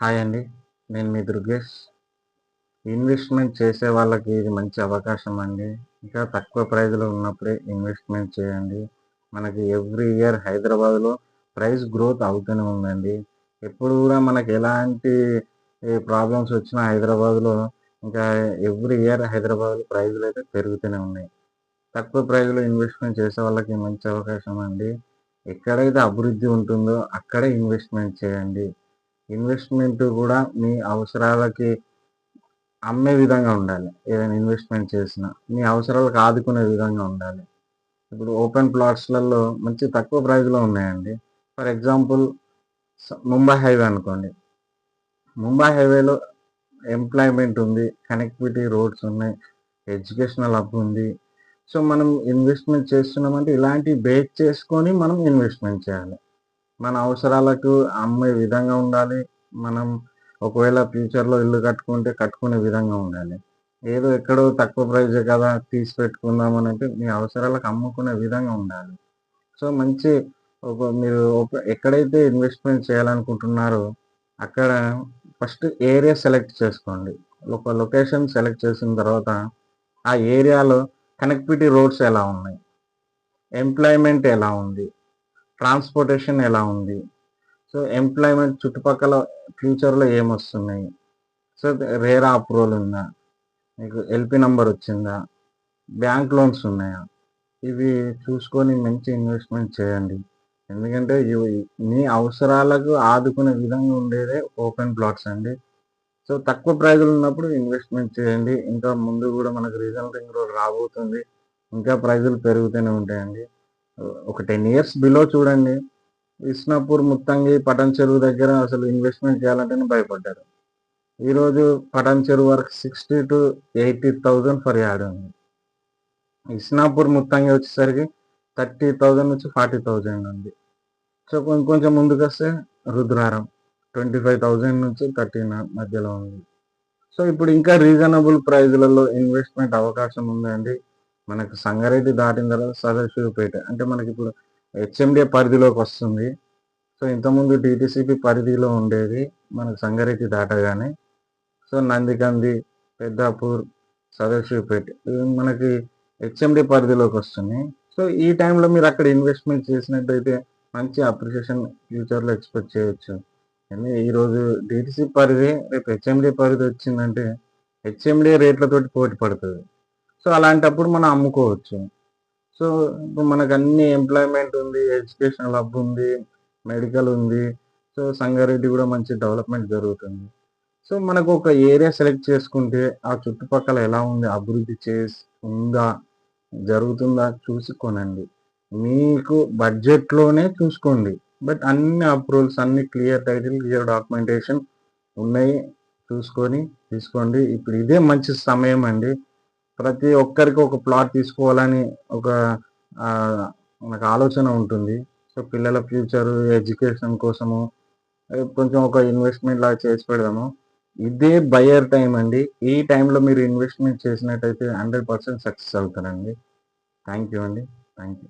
Hi అండి. నేను మీ Durgesh. Investment చేసే వాళ్ళకి ఇది మంచి అవకాశం అండి. ఇంకా తక్కువ ప్రైజ్లో ఉన్నప్పుడే ఇన్వెస్ట్మెంట్ చేయండి. మనకి ఎవ్రీ ఇయర్ హైదరాబాద్లో ప్రైస్ గ్రోత్ అవుతూనే ఉందండి. ఎప్పుడు కూడా మనకి ఎలాంటి ప్రాబ్లమ్స్ వచ్చినా హైదరాబాద్లో ఇంకా ఎవ్రీ ఇయర్ హైదరాబాద్లో ప్రైజ్లు అయితే పెరుగుతూనే ఉన్నాయి. తక్కువ ప్రైజ్లో ఇన్వెస్ట్మెంట్ చేసే వాళ్ళకి మంచి అవకాశం అండి. ఎక్కడైతే అభివృద్ధి ఉంటుందో అక్కడే ఇన్వెస్ట్మెంట్ చేయండి. ఇన్వెస్ట్మెంట్ కూడా మీ అవసరాలకి అమ్మే విధంగా ఉండాలి. ఏదైనా ఇన్వెస్ట్మెంట్ చేసినా మీ అవసరాలకు ఆదుకునే విధంగా ఉండాలి. ఇప్పుడు ఓపెన్ ప్లాట్స్లలో మంచి తక్కువ ప్రైస్లో ఉన్నాయండి. ఫర్ ఎగ్జాంపుల్ ముంబై హైవే అనుకోండి. ముంబై హైవేలో ఎంప్లాయ్మెంట్ ఉంది కనెక్టివిటీ రోడ్స్ ఉన్నాయి ఎడ్యుకేషనల్ హబ్ ఉంది. సో మనం ఇన్వెస్ట్మెంట్ చేస్తున్నామంటే ఇలాంటి బేస్ చేసుకొని మనం ఇన్వెస్ట్మెంట్ చేయాలి. మన అవసరాలకు అమ్మే విధంగా ఉండాలి. మనం ఒకవేళ ఫ్యూచర్లో ఇల్లు కట్టుకుంటే కట్టుకునే విధంగా ఉండాలి. ఏదో ఎక్కడో తక్కువ ప్రైజ్ కదా తీసి పెట్టుకుందాం అని అంటే మీ అవసరాలకు అమ్ముకునే విధంగా ఉండాలి. సో మంచి ఒక మీరు ఒక ఎక్కడైతే ఇన్వెస్ట్మెంట్ చేయాలనుకుంటున్నారో అక్కడ ఫస్ట్ ఏరియా సెలెక్ట్ చేసుకోండి. ఒక లొకేషన్ సెలెక్ట్ చేసిన తర్వాత ఆ ఏరియాలో కనెక్టివిటీ రోడ్స్ ఎలా ఉన్నాయి? ఎంప్లాయ్మెంట్ ఎలా ఉంది? ట్రాన్స్పోర్టేషన్ ఎలా ఉంది? సో ఎంప్లాయ్మెంట్ చుట్టుపక్కల ఫ్యూచర్లో ఏమొస్తున్నాయి? సో రేరా అప్రూవల్ ఉందా? మీకు ఎల్పి నంబర్ వచ్చిందా? బ్యాంక్ లోన్స్ ఉన్నాయా? ఇవి చూసుకొని మంచి ఇన్వెస్ట్మెంట్ చేయండి. ఎందుకంటే ఇవి మీ అవసరాలకు ఆదుకునే విధంగా ఉండేదే ఓపెన్ ప్లాట్స్ అండి. సో తక్కువ ప్రైజులు ఉన్నప్పుడు ఇన్వెస్ట్మెంట్ చేయండి. ఇంకా ముందు కూడా మనకు రీజనల్ రింగ్ రోడ్ రాబోతుంది. ఇంకా ప్రైజులు పెరుగుతూనే ఉంటాయండి. ఒక టెన్ ఇయర్స్ బిలో చూడండి. విష్ణాపూర్ ముత్తంగి పటన్ చెరువు దగ్గర అసలు ఇన్వెస్ట్మెంట్ చేయాలంటేనే భయపడ్డారు. ఈరోజు పటన్ చెరువు వరకు sixty to eighty thousand per yard ఉంది. ఇస్నాపూర్ ముత్తంగి వచ్చేసరికి థర్టీ థౌజండ్ నుంచి ఫార్టీ థౌజండ్ ఉంది. సో కొంచెం ముందుకు వస్తే రుద్రారం ట్వంటీ ఫైవ్ థౌజండ్ నుంచి థర్టీ మధ్యలో ఉంది. సో ఇప్పుడు ఇంకా రీజనబుల్ ప్రైజ్లలో ఇన్వెస్ట్మెంట్ అవకాశం ఉందండి. మనకు సంగారెడ్డి దాటిన తర్వాత సదాశివపేట. అంటే మనకి ఇప్పుడు హెచ్ఎండిఏ పరిధిలోకి వస్తుంది. సో ఇంతకుముందు డిటిసిపి పరిధిలో ఉండేది మనకు సంగారెడ్డి దాటగానే. సో నందికంది పెద్దాపూర్ సదాశివపేట ఇవి మనకి హెచ్ఎండి పరిధిలోకి వస్తుంది సో ఈ టైంలో మీరు అక్కడ ఇన్వెస్ట్మెంట్ చేసినట్టయితే మంచి అప్రిషియేషన్ ఫ్యూచర్లో ఎక్స్పెక్ట్ చేయొచ్చు. ఈరోజు డిటిసి పరిధి రేపు హెచ్ఎండి పరిధి వచ్చిందంటే హెచ్ఎండి రేట్లతోటి పోటీ పడుతుంది. సో అలాంటప్పుడు మనం అమ్ముకోవచ్చు. సో ఇప్పుడు మనకు అన్ని ఎంప్లాయ్మెంట్ ఉంది ఎడ్యుకేషన్ హబ్ ఉంది మెడికల్ ఉంది. సో సంగారెడ్డి కూడా మంచి డెవలప్మెంట్ జరుగుతుంది. సో మనకు ఒక ఏరియా సెలెక్ట్ చేసుకుంటే ఆ చుట్టుపక్కల ఎలా ఉంది అభివృద్ధి చేసి ఉందా జరుగుతుందా చూసి కొనండి. మీకు బడ్జెట్లోనే చూసుకోండి. బట్ అన్ని అప్రూవల్స్ అన్ని క్లియర్ టైటిల్ క్లియర్ డాక్యుమెంటేషన్ ఉన్నాయి. చూసుకొని తీసుకోండి. ఇప్పుడు ఇదే మంచి సమయం అండి. ప్రతి ఒక్కరికి ఒక ప్లాట్ తీసుకోవాలని ఒక మనకు ఆలోచన ఉంటుంది. సో పిల్లల ఫ్యూచర్ ఎడ్యుకేషన్ కోసము కొంచెం ఒక ఇన్వెస్ట్మెంట్ లాగా చేసి పెడదాము. ఇదే బయర్ టైం అండి. ఈ టైంలో మీరు ఇన్వెస్ట్మెంట్ చేసినట్టయితే హండ్రెడ్ పర్సెంట్ సక్సెస్ అవుతారండి. థ్యాంక్ యూ అండి. Thank you